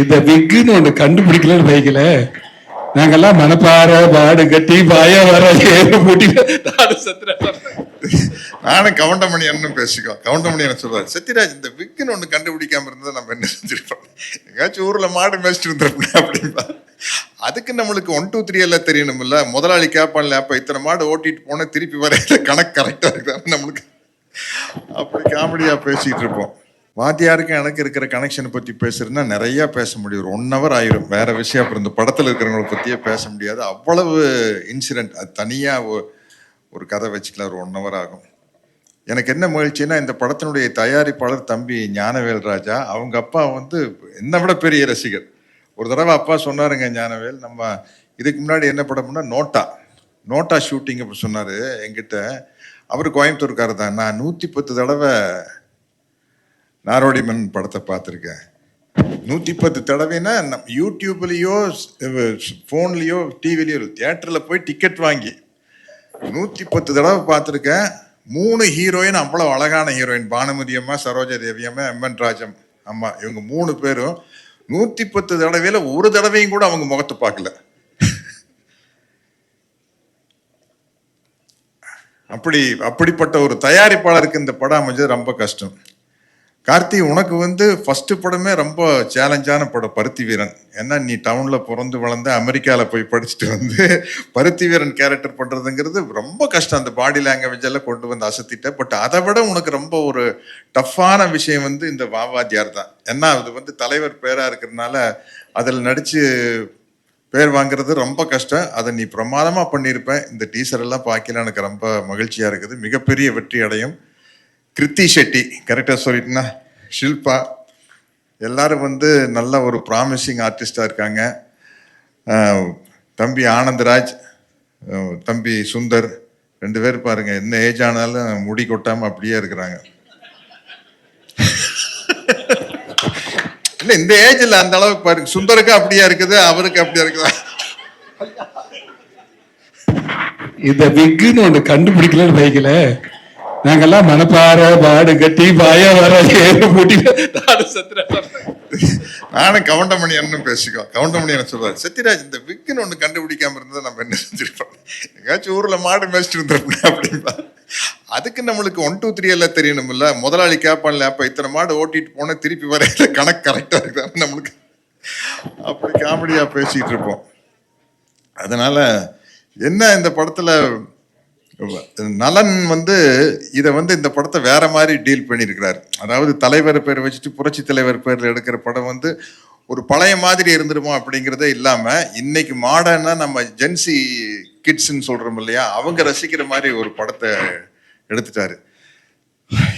இந்த விக்குன்னு ஒண்ணு கண்டுபிடிக்கலன்னு வைக்கல. நாங்கெல்லாம் மனப்பாறை பாடு கட்டி பாய வர ஏறு மூட்டிட்டு நானும் கவுண்டமணி அண்ணன் பேசிக்கோ. கவுண்டமணி என்ன சொல்லுவார்? சத்யராஜ் இந்த விக்குன்னு ஒண்ணு கண்டுபிடிக்காம இருந்தா நம்ம என்ன செஞ்சிருப்போம்? எங்கேயாச்சும் ஊர்ல மாடு மேய்ச்சிட்டு இருந்திருப்போம் அப்படின்பா அதுக்கு நம்மளுக்கு ஒன் டூ த்ரீ எல்லாம் தெரியணும்ல. முதலாளி கேட்பான்ல அப்ப இத்தனை மாடு ஓட்டிட்டு போனா திருப்பி வரையில கணக்கு கரெக்டா இருக்குதான் நம்மளுக்கு அப்படி காமெடியா பேசிட்டு இருப்போம். வாத்தியாருக்கும் எனக்கு இருக்கிற கனெக்ஷனை பற்றி பேசுறதுனா நிறையா பேச முடியும். ஒரு ஒன் ஹவர் ஆயிரும். வேற விஷயம். அப்புறம் இந்த படத்தில் இருக்கிறவங்கள பற்றியே பேச முடியாது. அவ்வளவு இன்சிடென்ட் அது தனியாக ஒரு கதை வச்சுக்கலாம். ஒரு ஒன் ஹவர் ஆகும். எனக்கு என்ன மகிழ்ச்சின்னா இந்த படத்தினுடைய தயாரிப்பாளர் தம்பி ஞானவேல் ராஜா அவங்க அப்பா வந்து என்னை விட பெரிய ரசிகர். ஒரு தடவை அப்பா சொன்னாருங்க ஞானவேல் நம்ம இதுக்கு முன்னாடி என்ன படம்னா நோட்டா. நோட்டா ஷூட்டிங் அப்படி சொன்னார் என்கிட்ட. அவர் கோயம்புத்தூர்காரர் தான் நான் நூற்றி பத்து தடவை நாரோடிமன் படத்தை பார்த்துருக்கேன். நூற்றி பத்து தடவைன்னா நம் யூடியூப்லேயோ ஃபோன்லேயோ டிவிலேயோ தியேட்டரில் போய் டிக்கெட் வாங்கி நூற்றி பத்து தடவை பார்த்துருக்கேன். மூணு ஹீரோயின் அவ்வளோ அழகான ஹீரோயின் பானுமதி அம்மா சரோஜா தேவி அம்மா எம்என் ராஜம் அம்மா இவங்க மூணு பேரும் நூற்றி பத்து தடவையில் ஒரு தடவையும் கூட அவங்க முகத்தை பார்க்கல. அப்படி அப்படிப்பட்ட ஒரு தயாரிப்பாளருக்கு இந்த படம் அமைஞ்சது ரொம்ப கஷ்டம். கார்த்தி உனக்கு வந்து ஃபர்ஸ்ட் படமே ரொம்ப சேலஞ்சான படம் பருத்தி வீரன் ஏன்னா நீ டவுனில் பிறந்து வளர்ந்து அமெரிக்காவில் போய் படிச்சுட்டு வந்து பருத்தி வீரன் கேரக்டர் பண்ணுறதுங்கிறது ரொம்ப கஷ்டம். அந்த பாடி லாங்குவேஜ் எல்லாம் கொண்டு வந்து அசத்திட்ட. பட் அதை விட உனக்கு ரொம்ப ஒரு டஃப்பான விஷயம் வந்து இந்த வாவாதியார் தான். ஏன்னா அது வந்து தலைவர் பேராக இருக்கிறதுனால அதில் நடித்து பேர் வாங்குறது ரொம்ப கஷ்டம். அதை நீ பிரமாதமாக பண்ணியிருப்பேன் இந்த டீசர் எல்லாம் பார்க்கல. எனக்கு ரொம்ப மகிழ்ச்சியாக இருக்குது. மிகப்பெரிய வெற்றி அடையும். கிருத்தி ஷெட்டி கரெக்டாக சொல்லிட்டுனா ஷில்பா எல்லாரும் வந்து நல்ல ஒரு ப்ராமிசிங் ஆர்டிஸ்டாக இருக்காங்க. தம்பி ஆனந்தராஜ் தம்பி சுந்தர் ரெண்டு பேர் பாருங்க என்ன ஏஜ் ஆனாலும் முடி கொட்டாமல் அப்படியே இருக்கிறாங்க. இல்லை இந்த ஏஜில் அந்த அளவுக்கு பாருங்க சுந்தருக்கு அப்படியே இருக்குது அவருக்கு அப்படியே இருக்குதா? இந்த விக்குன்னு ஒன்று கண்டுபிடிக்கலன்னு வைக்கல. நாங்கெல்லாம் மனப்பாற பாடு கட்டி பாய வர ஏறு மூட்டிட்டு நானும் கவுண்டமணி அண்ணன் பேசிக்கோ. கவுண்டமணி என்ன சொல்றாரு சத்யராஜ் இந்த விக்குன்னு ஒண்ணு கண்டுபிடிக்காம இருந்தா நம்ம என்ன செஞ்சிருப்போம்? எங்கேயாச்சும் ஊர்ல மாடு மேய்ச்சிட்டு இருந்திருப்போம் அப்படின்பா அதுக்கு நம்மளுக்கு ஒன் டூ த்ரீ எல்லாம் தெரியணும்ல. முதலாளி கேட்பான்ல அப்போ இத்தனை மாடு ஓட்டிட்டு போனால் திருப்பி வர கணக்கு கரெக்டா இருக்குதா நம்மளுக்கு அப்படி காமெடியா பேசிட்டு இருப்போம். அதனால என்ன இந்த படத்துல நலன் வந்து இதை வந்து இந்த படத்தை வேற மாதிரி டீல் பண்ணியிருக்கிறார். அதாவது தலைவர் பேர் வச்சுட்டு புரட்சி தலைவர் பேரில் எடுக்கிற படம் வந்து ஒரு பழைய மாதிரி இருந்துருமோ அப்படிங்கிறதே இல்லாமல் இன்னைக்கு மாடர்னா நம்ம ஜென்சி கிட்ஸ்ன்னு சொல்கிறோம் இல்லையா? அவங்க ரசிக்கிற மாதிரி ஒரு படத்தை எடுத்துட்டாரு.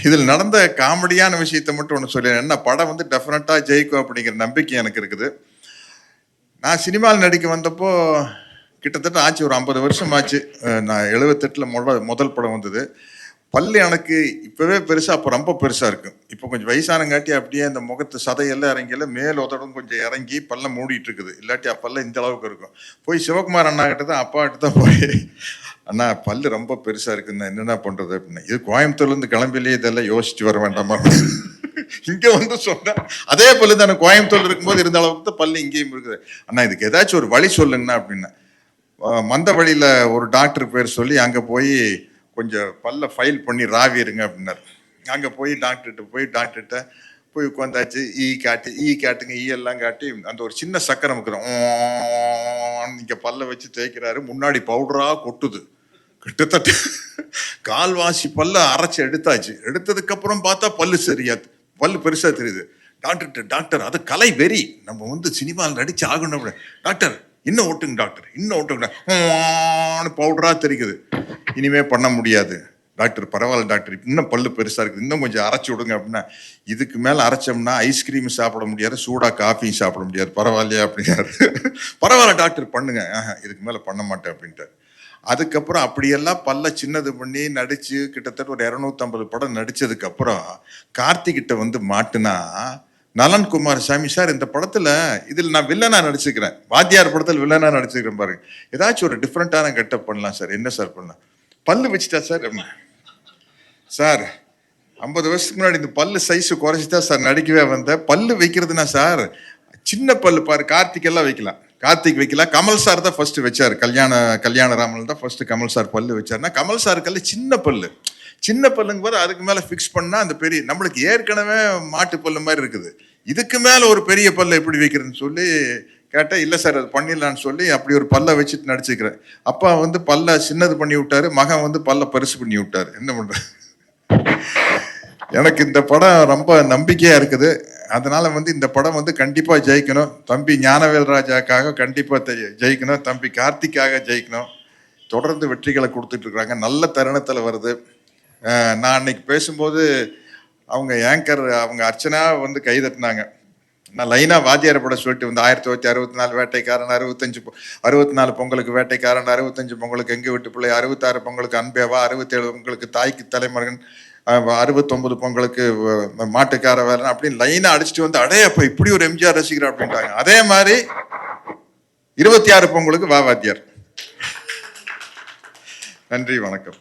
இதில் நடந்த காமெடியான விஷயத்தை மட்டும் ஒன்று சொல்லிடுறேன் என்ன படம் வந்து டெஃபினட்டாக ஜெயிக்கும் அப்படிங்கிற நம்பிக்கை எனக்கு இருக்குது. நான் சினிமாவில் நடிக்க வந்தப்போ கிட்டத்தட்ட ஆச்சு ஒரு ஐம்பது வருஷம் ஆச்சு நான் எழுபத்தெட்டில் முதல் முதல் படம் வந்தது. பல்லு எனக்கு இப்போவே பெருசாக அப்போ ரொம்ப பெருசாக இருக்கும் இப்போ கொஞ்சம் வயசானங்காட்டி அப்படியே அந்த முகத்து சதையெல்லாம் இறங்கியில மேல் உதடும் கொஞ்சம் இறங்கி பல்ல மூடிட்டு இருக்குது. இல்லாட்டி அப்பெல்லாம் இந்த அளவுக்கு இருக்கும். போய் சிவகுமார் அண்ணா கிட்ட தான் அப்பா கிட்ட தான் போய் அண்ணா பல்லு ரொம்ப பெருசாக இருக்குன்னு என்னென்ன பண்ணுறது அப்படின்னு. இது கோயம்புத்தூர்லேருந்து கிளம்பிலேயே இதெல்லாம் யோசிச்சு வர வேண்டாமா? இங்கே வந்து சொன்னேன் அதே பல்லு தானே கோயம்புத்தூர் இருக்கும்போது இருந்த அளவுக்கு தான் பல்லு இங்கேயும் இருக்குது. அண்ணா இதுக்கு ஏதாச்சும் ஒரு வழி சொல்லுங்கண்ணா அப்படின்னா. மந்த வழியில் ஒரு டாக்டர் பேர் சொல்லி அங்கே போய் கொஞ்சம் பல்ல ஃபைல் பண்ணி ராவிடுங்க அப்படின்னாரு. அங்கே போய் டாக்டர்கிட்ட போய் டாக்டர்கிட்ட போய் உட்காந்தாச்சு ஈ காட்டு ஈ காட்டுங்க ஈ எல்லாம் காட்டி அந்த ஒரு சின்ன சக்கரை இருக்கிறோம் இங்கே பல்ல வச்சு தேய்க்கிறாரு. முன்னாடி பவுடராக கொட்டுது. கிட்டத்தட்ட கால்வாசி பல்ல அரைச்சி எடுத்தாச்சு. எடுத்ததுக்கப்புறம் பார்த்தா பல்லு சரியா பல்லு பெருசாக தெரியுது. டாக்டர்கிட்ட டாக்டர் அது கலை வெறி. நம்ம வந்து சினிமாவில் நடிச்சு ஆகணும் டாக்டர் இன்னும் ஓட்டுங்க டாக்டர் இன்னும் ஓட்டுங்க பவுடரா தெரிக்குது. இனிமே பண்ண முடியாது. டாக்டர் பரவாயில்ல டாக்டர். இன்னும் பல்லு பெருசாக இருக்குது. இன்னும் கொஞ்சம் அரைச்சி விடுங்க அப்படின்னா இதுக்கு மேலே அரைச்சோம்னா ஐஸ்கிரீம் சாப்பிட முடியாது சூடாக காஃபியும் சாப்பிட முடியாது. பரவாயில்லையா அப்படின்னாரு பரவாயில்ல டாக்டர் பண்ணுங்க. இதுக்கு மேலே பண்ண மாட்டேன் அப்படின்ட்டு அதுக்கப்புறம் அப்படியெல்லாம் பல்ல சின்னது பண்ணி நடித்து கிட்டத்தட்ட ஒரு இரநூத்தம்பது படம் நடித்ததுக்கப்புறம் கார்த்திகிட்ட வந்து மாட்டுனா நலன் குமார் சாமி சார் இந்த படத்தில் இதில் நான் வில்லனா நடிச்சிருக்கிறேன் வாத்தியார் படத்தில் வில்லனா நடிச்சிருக்கிறேன் பாருங்க. ஏதாச்சும் ஒரு டிஃப்ரெண்ட்டான கெட்டப் பண்ணலாம் சார். என்ன சார் பண்ணலாம்? பல்லு வச்சுட்டா சார்? சார் ஐம்பது வருஷத்துக்கு முன்னாடி இந்த பல்லு சைஸ் குறைச்சி தான் சார் நடிக்கவே வந்தேன் பல்லு வைக்கிறதுனா சார் சின்ன பல்லு பாரு கார்த்திக் எல்லாம் வைக்கலாம். கார்த்திக் வைக்கலாம். கமல் சார் தான் ஃபர்ஸ்ட் வச்சார். கல்யாண கல்யாண ராமன் தான் ஃபர்ஸ்ட் கமல் சார் பல்லு வச்சார்னா கமல் சாருக்கெல்லாம் சின்ன பல்லு. சின்ன பல்லுங்க போது அதுக்கு மேலே ஃபிக்ஸ் பண்ணால் அந்த பெரிய நம்மளுக்கு ஏற்கனவே மாட்டு பல்லு மாதிரி இருக்குது. இதுக்கு மேலே ஒரு பெரிய பல்லு எப்படி வைக்கிறதுன்னு சொல்லி கேட்டால் இல்லை சார் அது பண்ணிடலான்னு சொல்லி அப்படி ஒரு பல்ல வச்சுட்டு நடிச்சுக்கிறேன். அப்பா வந்து பல்ல சின்னது பண்ணி விட்டாரு மகன் வந்து பல்ல பரிசு பண்ணி விட்டாரு. என்ன பண்ற எனக்கு இந்த படம் ரொம்ப நம்பிக்கையாக இருக்குது. அதனால் வந்து இந்த படம் வந்து கண்டிப்பாக ஜெயிக்கணும். தம்பி ஞானவேல் ராஜாக்காக கண்டிப்பாக தெ- ஜெயிக்கணும். தம்பி கார்த்திக்காக ஜெயிக்கணும். தொடர்ந்து வெற்றிகளை கொடுத்துட்ருக்குறாங்க நல்ல தருணத்தில் வருது. நான் அன்னைக்கு பேசும்போது அவங்க ஏங்கர் அவங்க அர்ச்சனா வந்து கை தட்டினாங்க. நான் லைனா வாத்தியார் படம் சொல்லிட்டு வந்து ஆயிரத்தி தொள்ளாயிரத்தி அறுபத்தி நாலு வேட்டைக்காரன் அறுபத்தஞ்சு அறுபத்தி நாலு பொங்கலுக்கு வேட்டைக்காரன் அறுபத்தஞ்சு பொங்கலுக்கு எங்கே விட்டு பிள்ளை அறுபத்தாறு பொங்கலுக்கு அன்பேவா அறுபத்தேழு பொங்கலுக்கு தாய்க்கு தலைமகன் அறுபத்தொம்பது பொங்கலுக்கு மாட்டுக்கார வேலை அப்படின்னு லைனா அடிச்சுட்டு வந்து அடைய அப்ப இப்படி ஒரு எம்ஜிஆர் ரசிகர் அப்படின்ட்டாங்க. அதே மாதிரி இருபத்தி ஆறு பொங்கலுக்கு வா வாத்தியார். நன்றி வணக்கம்.